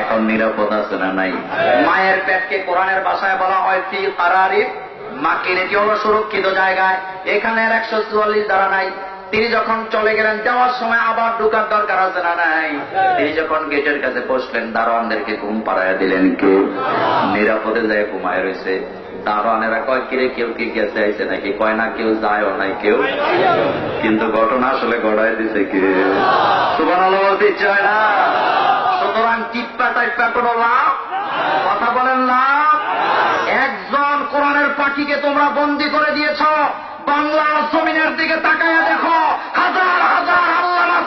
এখন নিরাপদ আছে না নাই? মায়ের পেটকে কোরআনের ভাষায় বলা হয় ফি কারারিফ মাকিন এটি হলো সুরক্ষিত জায়গায়। এখানে আর একশো চুয়াল্লিশ দ্বারা নাই। তিনি যখন চলে গেলেন, যাওয়ার সময় আবার ঢুকার দরকার আছে না নাই? তিনি যখন গেটের কাছে বসলেন, দারোয়ানদেরকে ঘুম পাড়াইয়া দিলেন কেউ নিরাপদে যায় ঘুমায় রয়েছে। দারোয়ানেরা কয়, কিরে, কেউ কি গেছে? আইছে নাকি? কয়, না, কেউ যায়ও নাই, কেউ। কিন্তু ঘটনা আসলে গড়ায় দিছে কে সুবান বলতে ইচ্ছে না? সুতরাং টিপ্পা টাইপ্পা কোনো লাভ? কথা বলেন লাভ একজন কোরআনের পাখিকে তোমরা বন্দি করে দিয়েছ, বাংলার জমিনের দিকে তাকায়া দেখো, হাজার হাজার আল্লাহ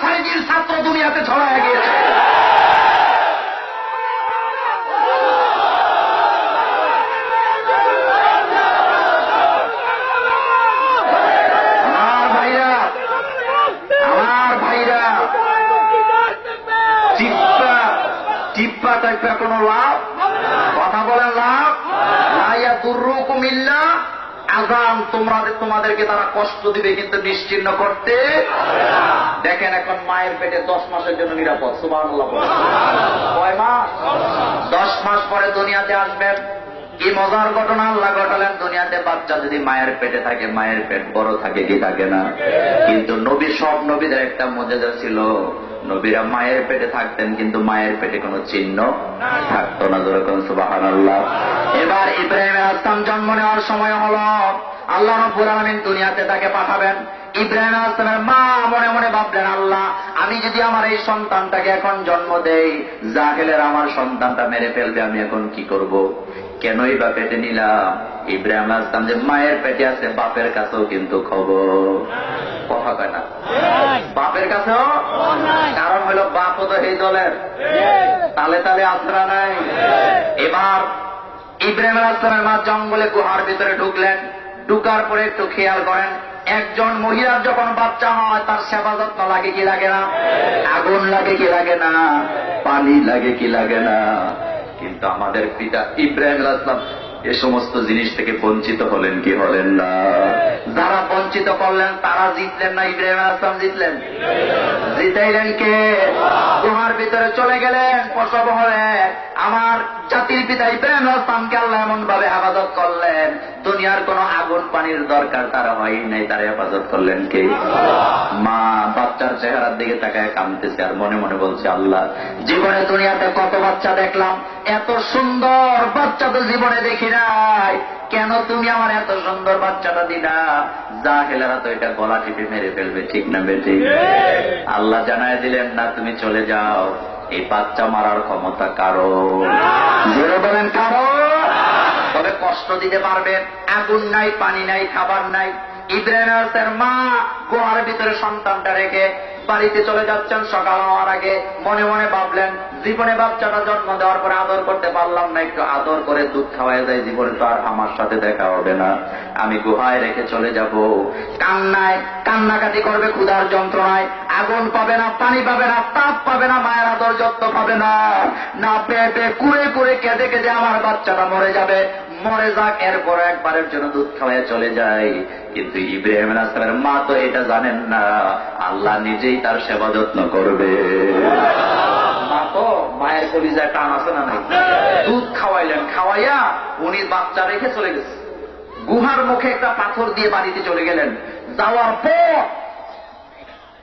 ছাত্র দুনিয়াতে ছড়ায় গিয়েছে। টিপ্পা টাইপের কোনো লাভ? কথা বলেন লাভ? লাইয়া দুর্রুকুম ইল্লা আজাম তোমরা তোমাদেরকে তারা কষ্ট দিবে কিন্তু নিশ্চিন্ন করতে দেখেন এখন মায়ের পেটে দশ মাসের জন্য নিরাপদ সুবাহ কয় মাস? দশ মাস পরে দুনিয়াতে আসবেন। কি মজার ঘটনা? আল্লাহ ঘটালেন দুনিয়াতে বাচ্চা যদি মায়ের পেটে থাকে, মায়ের পেট বড় থাকে, কি থাকে না? কিন্তু নবী সব নবীদের একটা মজাদা ছিল নবীরা মায়ের পেটে থাকতেন, কিন্তু মায়ের পেটে কোনো চিহ্ন থাকতো না যেরকম সুবাহান আল্লাহ এবার ইব্রাহিম আসলাম, জন্ম নেওয়ার সময় হলো। আল্লাহ রব্বুল আলমিন দুনিয়াতে তাকে পাঠাবেন। ইব্রাহিম আসলামের মা মনে মনে ভাবলেন, আল্লাহ, আমি যদি আমার এই সন্তানটাকে এখন জন্ম দেই, জাহেলের আমার সন্তানটা মেরে ফেলবে, আমি এখন কি করব? কেনই বা পেটে নিলাম? ইব্রাহিম আসলাম যে মায়ের পেটে আছে, বাপের কাছেও কিন্তু খবর। কথা কয় না বাপের কাছেও? কারণ হলো বাপও তো এই দলের। তালে তালে আশ্রা নাই। এবার ইব্রাহিম আসলামের মা জঙ্গলে গুহার ভিতরে ঢুকলেন। ঢুকার পরে একটু খেয়াল করেন একজন মহিলার যখন বাচ্চা হয় তার সেবা যত্ন লাগে কি লাগে না? আগুন লাগে কি লাগে না? পানি লাগে কি লাগে না? কিন্তু আমাদের পিতা ইব্রাহিম আসলাম এ সমস্ত জিনিস থেকে বঞ্চিত হলেন কি হলেন না? যারা বঞ্চিত করলেন, তারা জিতলেন না, ইব্রাহিম আসলাম জিতলেন। জিতাইলেন কে? গুহার ভিতরে চলে গেলেন, প্রসব হলে আমার জাতির পিতা ইব্রাহিম আসলামকে আল্লাহ এমন ভাবে হেফাজত করলেন দুনিয়ার কোন আগুন পানির দরকার তারা হয়ই নাই তারা হেফাজত করলেন কে? মা বাচ্চার চেহারার দিকে তাকায় কামতেছে আর মনে মনে বলছে আল্লাহ জীবনে দুনিয়াতে কত বাচ্চা দেখলাম এত সুন্দর বাচ্চা তো জীবনে দেখি নাই। কেন তুমি আমার এত সুন্দর বাচ্চাটা দিলা? যা হেলারা তো এটা গলা টিপে মেরে ফেলবে ঠিক না বেটি? আল্লাহ জানায় দিলেন না তুমি চলে যাও। এই বাচ্চা মারার ক্ষমতা কারও? জোরে বলেন কারও? তবে কষ্ট দিতে পারবেন। আগুন নাই পানি নাই খাবার নাই। ইব্রাহিমের মা গোয়ার ভিতরে সন্তানটা রেখে বাড়িতে চলে যাচ্ছেন। সকাল হওয়ার আগে মনে মনে ভাবলেন জীবনে বাচ্চাটা জন্ম দেওয়ার পরে আদর করতে পারলাম না, একটু আদর করে দুধ খাওয়াই যায় জীবনে তো আর আমার সাথে দেখা হবে না। আমি গুহায় রেখে চলে যাব। কান্নায়, কান্নাকাটি করবে ক্ষুধার যন্ত্রণায়। আগুন পাবে না, পানি পাবে না, তাপ পাবে না, মায়ের আদর যত্ন পাবে না। না পেয়ে কুড়ে কুড়ে কেঁদে কেঁদে আমার বাচ্চাটা মরে যাবে। মরে যাক এরপর একবারের জন্য দুধ খাওয়ায় চলে যায়। কিন্তু ইব্রাহিম আসলামের মা তো এটা জানেন না। আল্লাহ নিজেই তার সেবা যত্ন করবে। কলিজায় টান আছে না নাই? দুধ খাওয়াইলেন খাওয়াইয়া উনি বাচ্চা রেখে চলে গেছে। গুহার মুখে একটা পাথর দিয়ে বাড়িতে চলে গেলেন। যাওয়ার পর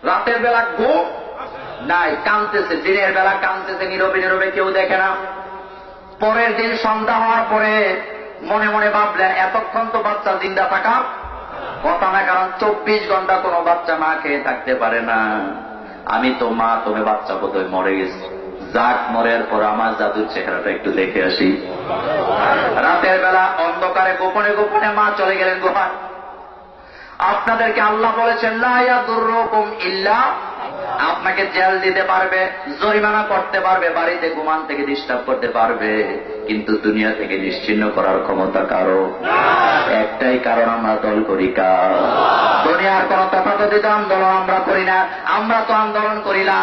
রাতের বেলা গো নাই কানতেছে দিনের বেলা কানতেছে নীরবে নীরবে কেউ দেখে না। পরের দিন সন্ধ্যা হওয়ার পরে মনে মনে ভাবলেন এতক্ষণ তো বাচ্চা জিন্দা থাকা কথা না কারণ চব্বিশ ঘণ্টা কোনো বাচ্চা মা খেয়ে থাকতে পারে না। আমি তো মা তুমি বাচ্চা বোধহয় মরে গেছি। যাক মরের পর আমার জাদুর চেহারাটা একটু দেখে আসি। রাতের বেলা অন্ধকারে গোপনে গোপনে মা চলে গেলেন গোপাল। আপনাদেরকে আল্লাহ বলেছেন ইল্লা আপনাকে জেল দিতে পারবে, জরিমানা করতে পারবে, বাড়িতে ঘুমান থেকে ডিস্টার্ব করতে পারবে, কিন্তু দুনিয়া থেকে নিশ্চিন্ন করার ক্ষমতা কারও? একটাই কারণ, আমরা দল করি কার? দুনিয়ার কোন তথাকথিত আন্দোলন আমরা করি না, আমরা তো আন্দোলন করি না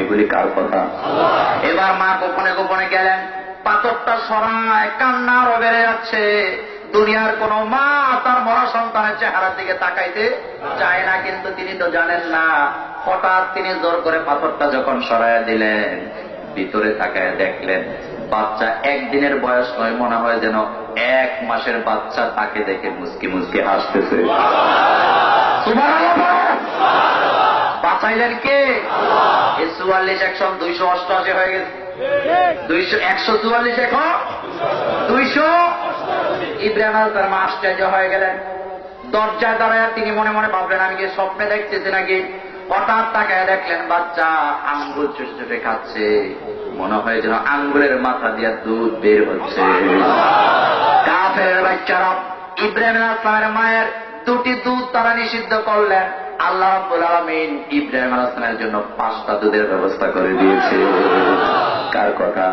এগুলি কার কথা? এবার মা গোপনে গোপনে গেলেন, পাথরটা সরায় কান্না বেড়ে যাচ্ছে। দুনিয়ার কোন মা তার মরা সন্তানের চেহারার দিকে তাকাইতে চায় না, কিন্তু তিনি তো জানেন না হঠাৎ তিনি জোর করে পাথরটা যখন সরাইয়া দিলেন, ভিতরে তাকায় দেখলেন, বাচ্চা একদিনের বয়স নয়, মনে হয় যেন এক মাসের বাচ্চা তাকে দেখে মুসকি মুসকি হাসতেছে। বাঁচাইলেন কে? চুয়াল্লিশ, একশো, দুইশো অষ্টআশি হয়ে গেছে। দুইশো, একশো চুয়াল্লিশ এখন? দুইশো? ইব্রাহিম তার মা আশ্চর্য হয়ে গেলেন। দরজায় দাঁড়ায় তিনি মনে মনে ভাবলেন, আমি কি স্বপ্নে দেখতেছি নাকি? হঠাৎ তাকায় দেখলেন, বাচ্চা, আঙ্গুল চুষে চুষে খাচ্ছে। মনে হয় যেন আঙ্গুলের মাথা দিয়ে দুধ বের হচ্ছে। কাফের বাচ্চারা ইব্রাহিম আসলামের মায়ের দুটি দুধ তারা নিষিদ্ধ করলেন। আল্লাহ আলামিন ইব্রাহিম আসলামের জন্য পাঁচটা দুধের ব্যবস্থা করে দিয়েছে। কার কথা?